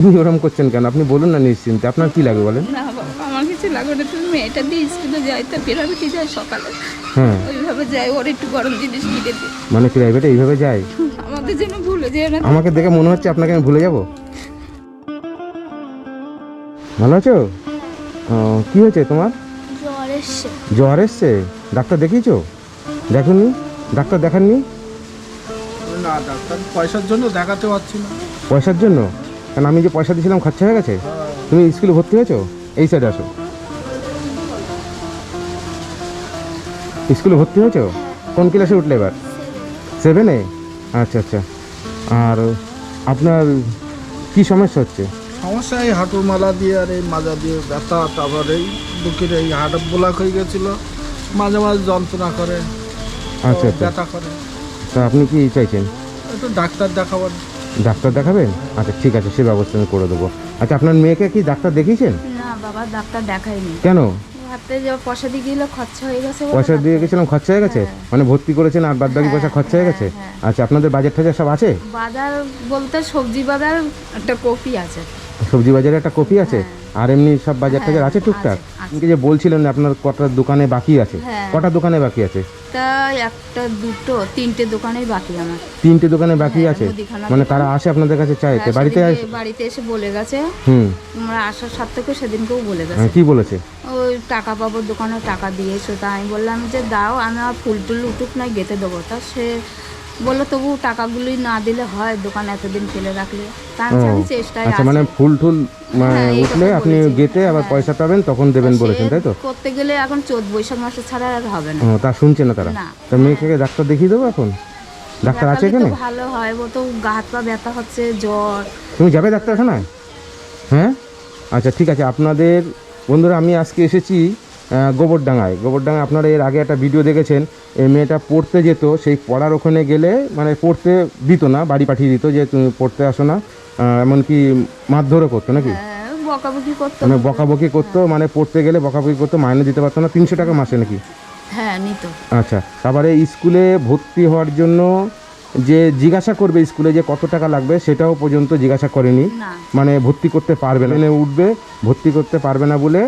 আপনি ওরম করছেন কেন? আপনি বলুন না নিশ্চিন্তে আপনার কি লাগবে বলেন? না বাবা আমার কিছু লাগবে না তুমি মেয়েটা দিয়ে স্কুলে যাই তো বেরোবে যায় সকালে। হ্যাঁ। ওইভাবে যাই ওর একটু গরম জিনিস কিনে দিই। মানে প্রাইভেটে এইভাবে যায়? আমাদের জন্য ভুলে যেও না আমাকে দেখে মনে হচ্ছে আপনাকে আমি ভুলে যাব। ভালো আছো? কি হয়েছে তোমার? জ্বর এসছে। জ্বর এসছে? ডাক্তার দেখিয়েছো? দেখুননি ডাক্তার দেখাননি? না ডাক্তার পয়সার জন্য দেখাতে পারছি না। পয়সার জন্য? কারণ আমি যে পয়সা দিয়েছিলাম খরচা হয়ে গেছে? তুমি স্কুলে ভর্তি হয়েছো? এই সাইডে আসো। স্কুলে ভর্তি হয়েছো? কোন ক্লাসে উঠলে এবার? সেভেনে আচ্ছা আচ্ছা। আর আপনার কি সমস্যা হচ্ছে? সমস্যা এই হাঁটুর মালা দিয়ে আর এই মাজা দিয়ে ব্যথা তারপর এই বুকের এই হাট ব্লক হয়ে গেছিল। মাঝে মাঝে যন্ত্রণা করে আচ্ছা আচ্ছা। ব্যথা করে। তা আপনি কি চাইছেন? একটু ডাক্তার দেখাবার ডাক্তার দেখাবেন? আচ্ছা ঠিক আছে সে ব্যবস্থা আমি করে দেবো। আচ্ছা আপনার মেয়েকে কি ডাক্তার দেখিয়েছেন? না বাবা ডাক্তার দেখাইনি কেন? হাতে যে পয়সা দিয়ে গেলে খরচা হয়ে গেছে পয়সা দিয়ে গেছিলাম খরচা হয়ে গেছে? মানে ভর্তি করেছেন আর বাদ বাকি পয়সা খরচা হয়ে গেছে? আচ্ছা আপনাদের বাজার টাজার সব আছে? বাজার বলতে সবজি বাজার একটা কপি আছে। সবজি বাজারে একটা কপি আছে? আর এমনি সব বাজার টাজার আছে। টুকটাক? আপনি যে বলছিলেন আপনার কটা দোকানে বাকি আছে হ্যাঁ। কটা দোকানে বাকি আছে? তা একটা দুটো তিনটে দোকানেই বাকি আমার। তিনটে দোকানে বাকি আছে? মানে তারা আসে আপনাদের কাছে চাইতে হ্যাঁ, বাড়িতে আস- বাড়িতে এসে বলে গেছে। হুম। তোমরা আসার সাত থেকে সেদিনকেও বলে গেছে। হ্যাঁ, কি বলেছে? ওই টাকা পাবো দোকানে টাকা দিয়েছ তা আমি বললাম যে দাও আমি আর ফুল টুল উঠুক না গেতে দেবো। তা সে বলল তবু টাকাগুলি না দিলে হয় দোকান এতদিন ফেলে রাখলে। আমি চেষ্টায় আচ্ছা মানে ফুল টুল মানে হ্যাঁ, উঠলে আপনি। গেতে আবার পয়সা পাবেন তখন দেবেন বলেছেন তাই তো? করতে গেলে এখন চোদ্দ বৈশাখ মাসে ছাড়া আর হবে না। তা শুনছে না তারা। তা মেয়েকে ডাক্তার দেখিয়ে দেবো এখন? ডাক্তার আছে এখানে? ভালো হয় ও তো গা হাত পা ব্যথা হচ্ছে জ্বর। তুমি যাবে ডাক্তারখানায়? হ্যাঁ? আচ্ছা ঠিক আছে আপনাদের বন্ধুরা আমি আজকে এসেছি গোবরডাঙ্গায়। গোবরডাঙ্গায় আপনারা এর আগে একটা ভিডিও দেখেছেন এই মেয়েটা পড়তে যেত সেই পড়ার ওখানে গেলে মানে পড়তে দিত না বাড়ি পাঠিয়ে দিত যে তুমি পড়তে আসো না এমনকি মারধরও করতো নাকি? হ্যাঁ, বকাবকি করতে। মানে বকাবকি করতো মানে পড়তে গেলে বকাবকি করতো মাইনে দিতে পারতো না তিনশো টাকা মাসে নাকি? হ্যাঁ নিত। আচ্ছা তারপরে স্কুলে ভর্তি হওয়ার জন্য যে জিজ্ঞাসা করবে স্কুলে যে কত টাকা লাগবে সেটাও পর্যন্ত জিজ্ঞাসা করেনি। মানে ভর্তি করতে পারবে না। ট্রেনে উঠবে ভর্তি করতে পারবে না বলে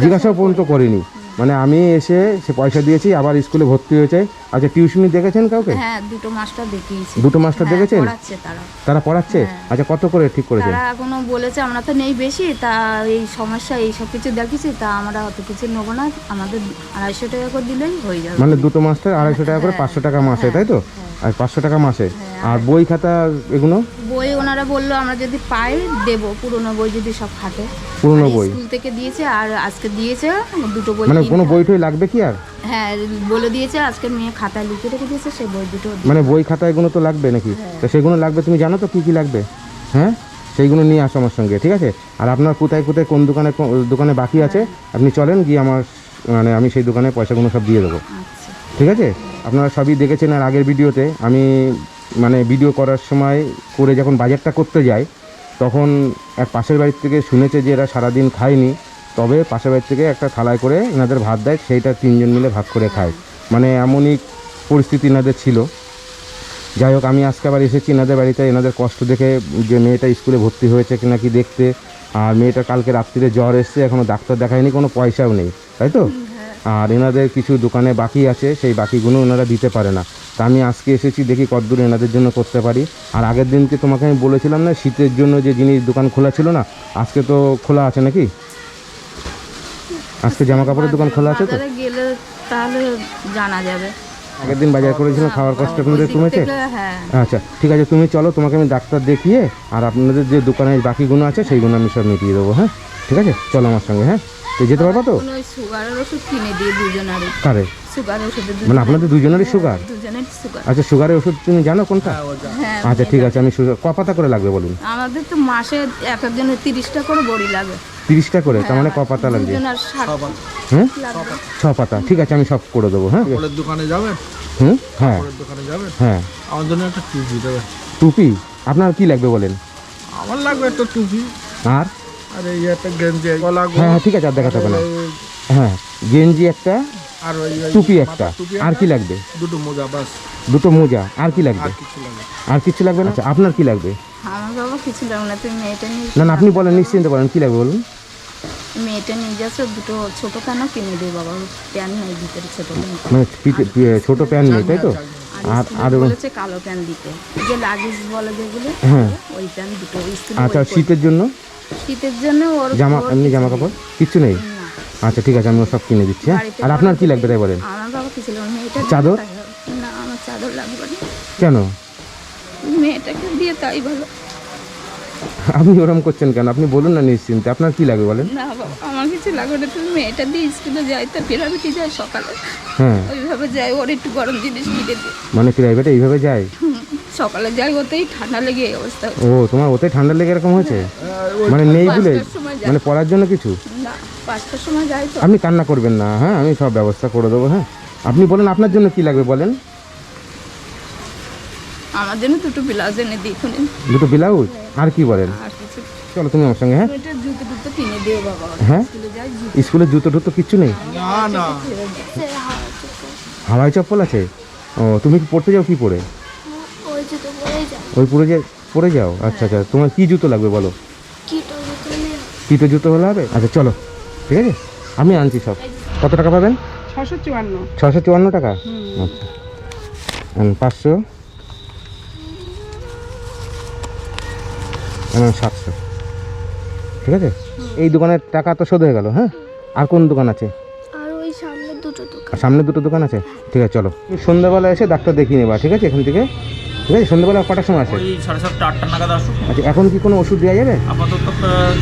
জিজ্ঞাসাও পর্যন্ত করিনি। মানে আমি এসে সে পয়সা দিয়েছি আবার স্কুলে ভর্তি হয়েছে। আচ্ছা টিউশনি দেখেছেন কাউকে? হ্যাঁ দুটো মাস্টার দেখিয়েছি। দুটো মাস্টার হ্যাঁ, দেখেছেন? পড়াচ্ছে তারা। তারা পড়াচ্ছে? আচ্ছা কত করে ঠিক করেছে তারা এখনও বলেছে আমরা তো নেই বেশি তা এই সমস্যা এই সব কিছু দেখেছি তা আমরা অত কিছু নেব না আমাদের আড়াইশো টাকা করে দিলেই হয়ে যাবে। মানে দুটো মাস্টার আড়াইশো টাকা করে পাঁচশো টাকা মাসে তাই তো? আর পাঁচশো টাকা মাসে। আর বই খাতা এগুলো? বই ওনারা বলল আমরা যদি পাই দেবো। পুরোনো বই যদি সব খাটে পুরনো বই? স্কুল থেকে দিয়েছে আর আজকে দিয়েছে দুটো বই মানে কোনো বই টই লাগবে কি আর? হ্যাঁ বলে দিয়েছে আজকে মেয়ে খাতায় লিখে রেখে দিয়েছে সেই বই দুটো মানে বই খাতা এগুলো তো লাগবে নাকি? তো সেগুলো লাগবে তুমি জানো তো কি কি লাগবে? হ্যাঁ? সেইগুলো নিয়ে আসো আমার সঙ্গে ঠিক আছে? আর আপনার কোথায় কোথায় কোন দোকানে দোকানে বাকি আছে আপনি চলেন গিয়ে আমার মানে আমি সেই দোকানে পয়সাগুলো সব দিয়ে দেবো। আচ্ছা। ঠিক আছে? আপনারা সবই দেখেছেন আর আগের ভিডিওতে আমি মানে ভিডিও করার সময় করে যখন বাজারটা করতে যাই তখন এক পাশের বাড়ির থেকে শুনেছে যে এরা সারাদিন খায়নি তবে পাশের বাড়ির থেকে একটা থালায় করে এনাদের ভাত দেয়, সেইটা তিনজন মিলে ভাগ করে খায়। মানে এমনই পরিস্থিতি এনাদের ছিল। যাই হোক, আমি আজকে আবার এসেছি এনাদের বাড়িতে, এনাদের কষ্ট দেখে যে মেয়েটা স্কুলে ভর্তি হয়েছে কি দেখতে। আর মেয়েটা কালকে রাত্রিরে জ্বর এসছে এখনও ডাক্তার দেখায়নি, কোনো পয়সাও নেই, তাই তো? আর এনাদের কিছু দোকানে বাকি আছে, সেই বাকিগুলো ওনারা দিতে পারে না। তা আমি আজকে এসেছি, দেখি কতদূর এনাদের জন্য করতে পারি। আর আগের দিনকে তোমাকে আমি বলেছিলাম না, শীতের জন্য যে জিনিস দোকান খোলা ছিল না, আজকে তো খোলা আছে নাকি? আজকে জামা কাপড়ের দোকান খোলা আছে তো? গেলে তাহলে জানা যাবে। আগের দিন বাজার করেছিলাম খাওয়ার কষ্ট আপনাদের কমেছে? হ্যাঁ। আচ্ছা ঠিক আছে তুমি চলো তোমাকে আমি ডাক্তার দেখিয়ে আর আপনাদের যে দোকানের বাকিগুলো আছে সেইগুলো আমি সব মিটিয়ে দেবো হ্যাঁ? ঠিক আছে চলো আমার সঙ্গে হ্যাঁ? তো যেতে পারবা তো? কোনো সুগারের ওষুধ কিনে দিয়ে দুজনেরই। কারে? মানে আপনাদের দুজনেরই সুগার? দুজনের সুগার। আচ্ছা সুগারের ওষুধ তুমি জানো কোনটা? হ্যাঁ আচ্ছা ঠিক আছে আমি সুগার ক পাতা করে লাগবে বলুন? আমাদের তো মাসে এক একজনের তিরিশটা করে বড়ি লাগে। তিরিশটা করে তার মানে ক পাতা লাগবে? হ্যাঁ ছ পাতা। ঠিক আছে আমি সব করে দেবো হ্যাঁ? দোকানে যাবে? হুম? হ্যাঁ। দোকানে যাবে? হ্যাঁ। আমার জন্য একটা টুপি দেবে। টুপি? আপনার কি লাগবে বলেন? আমার লাগবে একটা টুপি। আর? আর এই একটা গেঞ্জি গলা হ্যাঁ হ্যাঁ ঠিক আছে আর দেখাতে হবে না। হ্যাঁ গেঞ্জি একটা আর ওই টুপি একটা। আর কি লাগবে? দুটো মোজা বাস। দুটো মোজা আর কি লাগবে? আর কিছু কিছু লাগবে না? আচ্ছা আপনার কি লাগবে? আমার বাবা কিছু লাগবে না তুমি মেয়েটা নিয়ে না না আপনি বলেন নিশ্চিন্তে বলেন কি লাগবে বলুন? মেয়েটা নিয়ে যাচ্ছ দুটো ছোটো কেন কিনে দেবে বাবা? প্যান্ট নেই ভিতরে ছোটো মানে ছোট প্যান নেই তাই তো? আর আর বলেছে কালো প্যান্ট দিতে। যে লাগেজ বলে যেগুলো হ্যাঁ। ওই প্যান্ট দুটো আচ্ছা শীতের জন্য? শীতের জন্য ওর জামা এমনি কিছু জামা নেই। কাপড় কিচ্ছু নেই? আচ্ছা ঠিক আছে আমি সব কিনে দিচ্ছি হ্যাঁ? আর আপনার কি লাগবে তাই বলেন? আমার বাবা কিছু লাগবে না, চাদর? দিয়ে তাই হবে। না আমার চাদর লাগবে না। কেন? মেয়েটাকে দিয়ে তাই ভালো আপনি ওরম করছেন কেন? আপনি বলুন না নিশ্চিন্তে। আপনার কি লাগবে বলেন? না বাবা আমার কিছু লাগবে না। তুমি মেয়েটা দিয়ে স্কুলে যাই তো পিরামিডে যায় সকালে। হ্যাঁ। ওইভাবে যাই ওর একটু গরম জিনিস কিনে দিই মানে প্রাইভেটে এইভাবে যায়? সকালে যাই ওতেই ঠান্ডা লেগে এই অবস্থা ও তোমার ওতে ঠান্ডা লেগে এরকম হয়েছে? মানে নেই বলে? মানে পড়ার জন্য কিছু? না পাঁচটার সময় যাই তো। আপনি কান্না করবেন না হ্যাঁ আমি সব ব্যবস্থা করে দেবো হ্যাঁ। আপনি বলেন আপনার জন্য কি লাগবে বলেন? আমার জন্য দুটো ব্লাউজ এনে দিই দুটো ব্লাউজ? আর কি বলেন? চলো তুমি আমার সঙ্গে হ্যাঁ। জুতো টুতো কিনে দিও বাবা হ্যাঁ? স্কুলে জুতো। টুতো কিচ্ছু নেই? না। না। হাওয়াই চপ্পল আছে? ও তুমি কি পড়তে যাও কি পরে? ওই পরে যে পরে যাও? আচ্ছা আচ্ছা তোমার কি জুতো লাগবে বলো? কিটো জুতো হলে হবে? আচ্ছা চলো ঠিক আছে? আমি আনছি সব। কত টাকা পাবেন? ছশো চুয়ান্ন। ছশো চুয়ান্ন টাকা? আচ্ছা। পাঁচশো। সাতশো। ঠিক আছে? এই দোকানের টাকা তো শোধ হয়ে গেল হ্যাঁ? আর কোন দোকান আছে? সামনে দুটো দোকান। আছে? ঠিক আছে চলো। সন্ধ্যাবেলা এসে ডাক্তার দেখিয়ে নেবা ঠিক আছে এখান থেকে? ঠিক আছে সন্ধ্যাবেলা কটার সময় আসে? ওই সাড়ে সাতটা আটটা নাগাদ আসুক। আচ্ছা এখন কি কোনো ওষুধ দেওয়া যাবে? আপাতত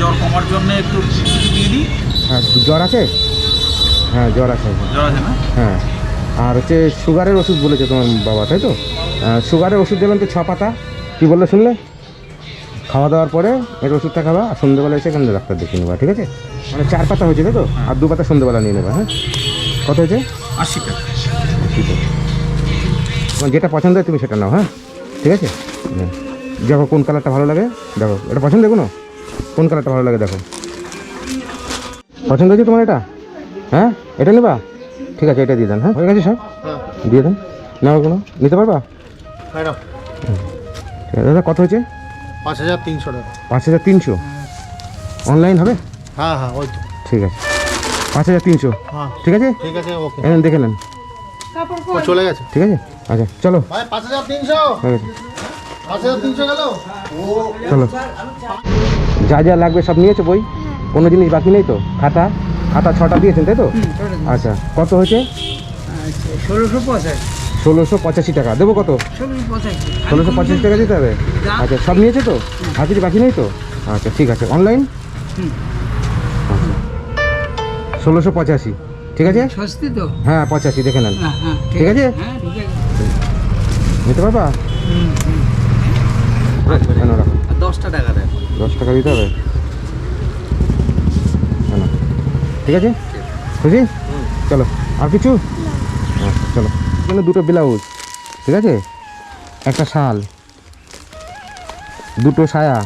জ্বর কমার জন্য একটু দিয়ে দিই। হ্যাঁ জ্বর আছে? হ্যাঁ জ্বর আছে। জ্বর আছে না? হ্যাঁ আর হচ্ছে সুগারের ওষুধ বলেছে তোমার বাবা তাই তো? সুগারের ওষুধ দেবেন তো ছ পাতা। কী বললে শুনলে? খাওয়া দাওয়ার পরে এর ওষুধটা খাবা আর সন্ধ্যেবেলা এসে এখানে ডাক্তার দেখিয়ে নেবা ঠিক আছে? মানে চার পাতা হয়েছে তাই তো? আর দু পাতা সন্ধ্যেবেলা নিয়ে নেবা হ্যাঁ? কত হয়েছে? আশি টাকা। ঠিক আছে তোমার যেটা পছন্দ হয় তুমি সেটা নাও হ্যাঁ? ঠিক আছে? হুম। দেখো কোন কালারটা ভালো লাগে। দেখো এটা পছন্দ কোনো? কোন কালারটা ভালো লাগে দেখো। পছন্দ হয়েছে তোমার এটা? হ্যাঁ? এটা নেবা? ঠিক আছে এটা দিয়ে দেন হ্যাঁ? হয়ে গেছে সব? দিয়ে দেন। না কোনো? নিতে পারবা? ঠিক আছে দাদা কত হয়েছে? পাঁচ হাজার তিনশো টাকা। পাঁচ হাজার তিনশো? অনলাইন হবে? হ্যাঁ হ্যাঁ ওই তো। ঠিক আছে। পাঁচ হাজার তিনশো? হ্যাঁ। ঠিক আছে? ঠিক আছে ওকে। দেখে নেন। চলে গেছে? ঠিক আছে? আচ্ছা চলো। পাঁচ হাজার তিনশো। হয়ে। চলো। যা যা লাগবে সব নিয়েছো বই? কোনো জিনিস বাকি নেই তো? খাতা? খাতা ছটা দিয়েছেন তাই তো? আচ্ছা কত হয়েছে? ষোলোশো পঁচাশি। ষোলোশো পঁচাশি টাকা। দেবো কত? ষোলোশো পঁচাশি। টাকা দিতে হবে? আচ্ছা সব নিয়েছে তো? আর কিছু বাকি নেই তো? আচ্ছা ঠিক আছে। অনলাইন? আচ্ছা। ষোলোশো পঁচাশি। ঠিক আছে? সস্তি তো। হ্যাঁ পঁচাশি দেখে নেন। হ্যাঁ হ্যাঁ ঠিক আছে। হ্যাঁ নিতে পারবা? কেন রাখো দশটা টাকা দেয় দশ টাকা দিতে হবে? ঠিক আছে? খুশি? চলো আর কিছু? আচ্ছা চলো। এখানে দুটো ব্লাউজ ঠিক আছে? একটা শাল দুটো সায়া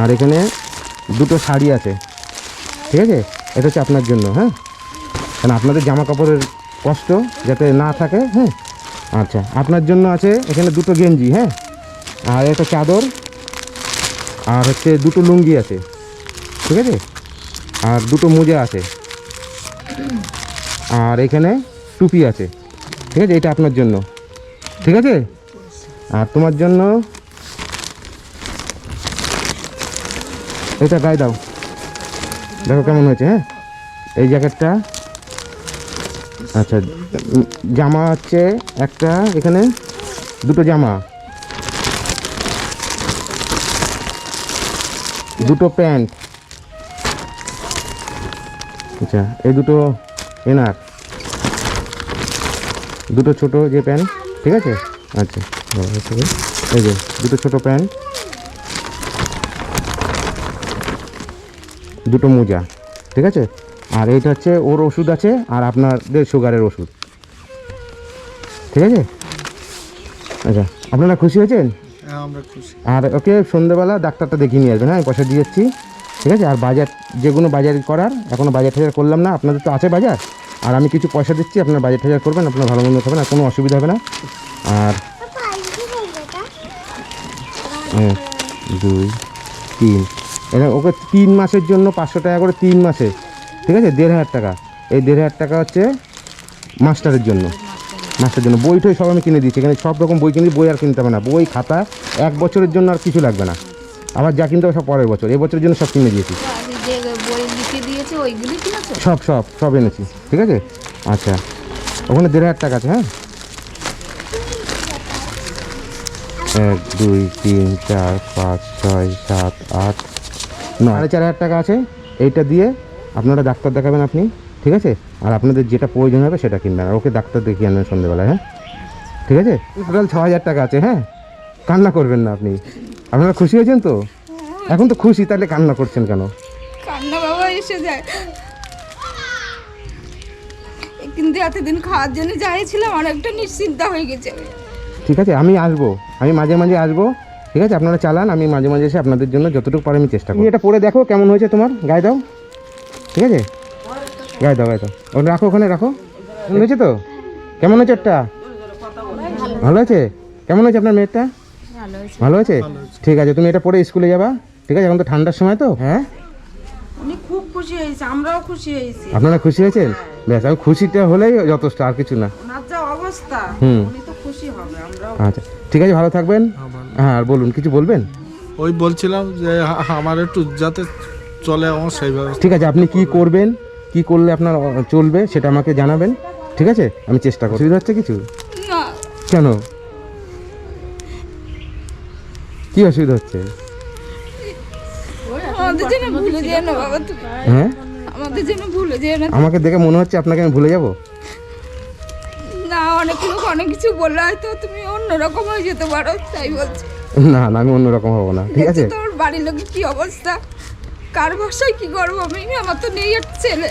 আর এখানে দুটো শাড়ি আছে। ঠিক আছে? এটা হচ্ছে আপনার জন্য হ্যাঁ? কারণ আপনাদের জামা কাপড়ের কষ্ট যাতে না থাকে হ্যাঁ? আচ্ছা আপনার জন্য আছে এখানে দুটো গেঞ্জি হ্যাঁ? আর একটা চাদর, আর হচ্ছে দুটো লুঙ্গি আছে, ঠিক আছে? আর দুটো মোজা আছে। আর এখানে টুপি আছে, ঠিক আছে? এটা আপনার জন্য, ঠিক আছে? আর তোমার জন্য, এটা গায়ে দাও। দেখো কেমন হয়েছে হ্যাঁ? এই জ্যাকেটটা আচ্ছা জামা হচ্ছে একটা, এখানে দুটো জামা। দুটো প্যান্ট। আচ্ছা এই দুটো এনার। দুটো ছোট যে প্যান্ট, ঠিক আছে? আচ্ছা এই যে, দুটো ছোট প্যান্ট। দুটো মোজা ঠিক আছে? আর এইটা হচ্ছে ওর ওষুধ আছে আর আপনাদের সুগারের ওষুধ। ঠিক আছে? আচ্ছা আপনারা খুশি হয়েছেন? হ্যাঁ আমরা খুশি। আর ওকে সন্ধ্যেবেলা ডাক্তারটা দেখিয়ে নিয়ে আসবেন হ্যাঁ পয়সা দিয়ে যাচ্ছি ঠিক আছে? আর বাজার যেগুলো বাজার করার এখনও বাজার টাজার করলাম না আপনাদের তো আছে বাজার। আর আমি কিছু পয়সা দিচ্ছি আপনার বাজার টাজার করবেন আপনার ভালো মন্দ খাবেন আর কোনো অসুবিধা হবে না। আর এক দুই তিন এটা ওকে তিন মাসের জন্য পাঁচশো টাকা করে তিন মাসে ঠিক আছে? দেড় হাজার টাকা। এই দেড় হাজার টাকা হচ্ছে মাস্টারের জন্য মাস্টারের জন্য। বই টই সব আমি কিনে দিচ্ছি এখানে সব রকম বই কিনে বই আর কিনতে হবে না। বই খাতা এক বছরের জন্য আর কিছু লাগবে না। আবার যা কিনতে হবে সব পরের বছর। এই বছরের জন্য সব কিনে দিয়েছি। সব সব সব এনেছি। ঠিক আছে? আচ্ছা। ওখানে দেড় হাজার টাকা আছে হ্যাঁ? এক দুই তিন চার পাঁচ ছয় সাত আট সাড়ে চার হাজার টাকা আছে এইটা দিয়ে আপনারা ডাক্তার দেখাবেন আপনি ঠিক আছে? আর আপনাদের যেটা প্রয়োজন হবে সেটা কিনবেন আর ওকে ডাক্তার দেখিয়ে আনবেন সন্ধ্যেবেলায় হ্যাঁ? ঠিক আছে? টোটাল ছ হাজার টাকা আছে হ্যাঁ? কান্না করবেন না আপনি। আপনারা খুশি হয়েছেন তো? এখন তো খুশি তাহলে কান্না করছেন কেন? কান্না বাবা এসে যায়। কিন্তু এতদিন খাওয়ার জন্য যাইছিলাম অনেকটা নিশ্চিন্তা হয়ে গেছে ঠিক আছে আমি আসব আমি মাঝে মাঝে আসব। ঠিক আছে? আপনারা চালান আমি মাঝে মাঝে এসে আপনাদের জন্য যতটুকু পারে আমি চেষ্টা করি এটা পরে দেখো কেমন হয়েছে তোমার গায়ে দাও। ঠিক আছে? গায়ে দাও গায়ে দাও। ওটা রাখো ওখানে রাখো। হয়েছে তো? কেমন হয়েছে একটা ভালো আছে কেমন হয়েছে আপনার মেয়েরটা? ভালো আছে ঠিক আছে তুমি এটা পরে স্কুলে যাবা। ঠিক আছে এখন তো ঠান্ডার সময় তো? হ্যাঁ? উনি খুব খুশি হয়েছে আমরাও খুশি হয়েছি। আপনারা খুশি হয়েছেন? ব্যাস আমি খুশিটা হলেই যথেষ্ট আর কিছু না। অবস্থা হুম। খুশি হবে আমরাও আচ্ছা ঠিক আছে ভালো থাকবেন। হ্যাঁ আর বলুন কিছু বলবেন? ওই বলছিলাম যে আমার একটু যাতে চলে আমার সেই ঠিক আছে আপনি কি করবেন কি করলে আপনার চলবে সেটা আমাকে জানাবেন ঠিক আছে? আমি চেষ্টা করছি। অসুবিধা হচ্ছে কিছু? কেন? কি অসুবিধা হচ্ছে? আমাদের জন্য ভুলে যেও না বাবা তুমি। হ্যাঁ? আমাদের জন্য ভুলে যেও না আমাকে দেখে মনে হচ্ছে আপনাকে আমি ভুলে যাব। অনেক লোক অনেক কিছু বললে হয়তো তুমি অন্যরকম হয়ে যেতে পারো তাই বলছি। না না আমি অন্যরকম হব না ঠিক আছে? তোমার বাড়ির লোকের কি অবস্থা? কার ভাষায় কি করব আমি আমার তো নেই একটা ছেলে।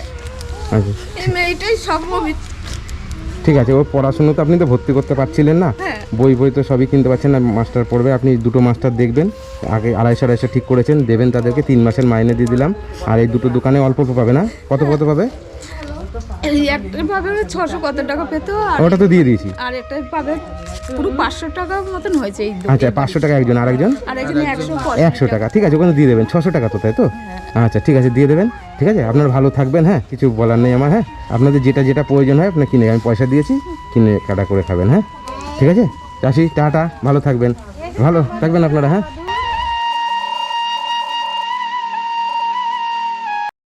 আচ্ছা। এই মেয়েটাই সব আমি ঠিক আছে ওর পড়াশুনো তো আপনি তো ভর্তি করতে পারছিলেন না? হ্যাঁ। বই বই তো সবই কিনতে পারছেন না মাস্টার পড়বে আপনি দুটো মাস্টার দেখবেন। আগে আড়াইশো আড়াইশো ঠিক করেছেন দেবেন তাদেরকে তিন মাসের মাইনে দিয়ে দিলাম। আর এই দুটো দোকানে অল্প অল্প পাবে না? কত কত পাবে? একটা পাবে ছশো কত টাকা পেতো আর ওটা তো দিয়ে দিয়েছি। আর একটা পাবে পুরো পাঁচশো টাকা মতন হয়েছে এই আচ্ছা পাঁচশো টাকা একজন আরেকজন? আর একজন একশো একশো টাকা ঠিক আছে ওখানে দিয়ে দেবেন ছশো টাকা তো তাই তো? আচ্ছা ঠিক আছে দিয়ে দেবেন ঠিক আছে? আপনারা ভালো থাকবেন হ্যাঁ? কিছু বলার নেই আমার হ্যাঁ? আপনাদের যেটা যেটা প্রয়োজন হয় আপনার কিনে আমি পয়সা দিয়েছি কিনে কাটা করে খাবেন হ্যাঁ? ঠিক আছে? চাষি টাটা ভালো থাকবেন। ভালো থাকবেন আপনারা হ্যাঁ?